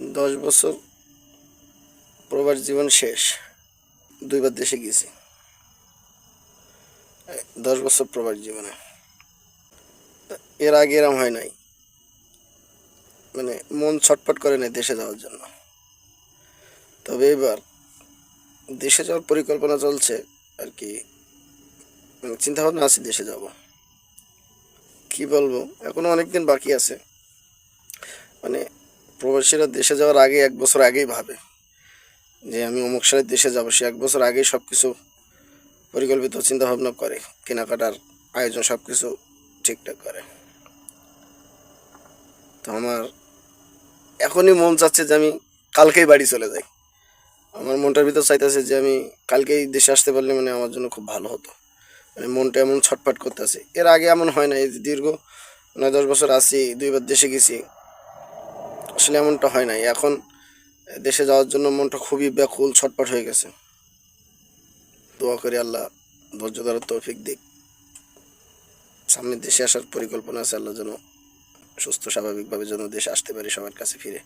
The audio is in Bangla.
দশ বছর প্রবাস জীবন শেষ, দুইবার দেশে এই দশ বছর প্রবাস জীবনে। এর আগে এরম হয় নাই। মানে মন ছটফট করে নাই দেশে যাওয়ার জন্য। তবে এবার দেশে যাওয়ার পরিকল্পনা চলছে আর কি। মানে চিন্তা ভাবনা আছে দেশে যাব। কি বলব? এখনও অনেক দিন বাকি আছে। মানে প্রবাসীরা দেশে যাওয়ার আগে এক বছর আগেই ভাবে যে আমি অমুক সালের দেশে যাব। সে এক বছর আগেই সব কিছু পরিকল্পিত চিন্তা ভাবনা করে, কেনাকাটার আয়োজন সব কিছু ঠিকঠাক করে। তো আমার এখনই মন চাচ্ছে যে আমি কালকেই বাড়ি চলে যাই। আমার মনটার ভিতর চাইতেছে যে আমি কালকেই দেশে আসতে পারলে মানে আমার জন্য খুব ভালো হতো। মানে মনটা এমন ছটফট করতেছে। এর আগে এমন হয় না এই দীর্ঘ নয় দশ বছর আছি, দুইবার দেশে গেছি আসলে এমনটা হয় নাই। এখন দেশে যাওয়ার জন্য মনটা খুবই ব্যাকুল, ছটপট হয়ে গেছে। দোয়া করি আল্লাহ, ধৈর্য ধরার তৌফিক দিক। সামনে দেশে আসার পরিকল্পনা আছে, আল্লাহ যেন সুস্থ, স্বাভাবিকভাবে যেন দেশে আসতে পারি সবার কাছে ফিরে।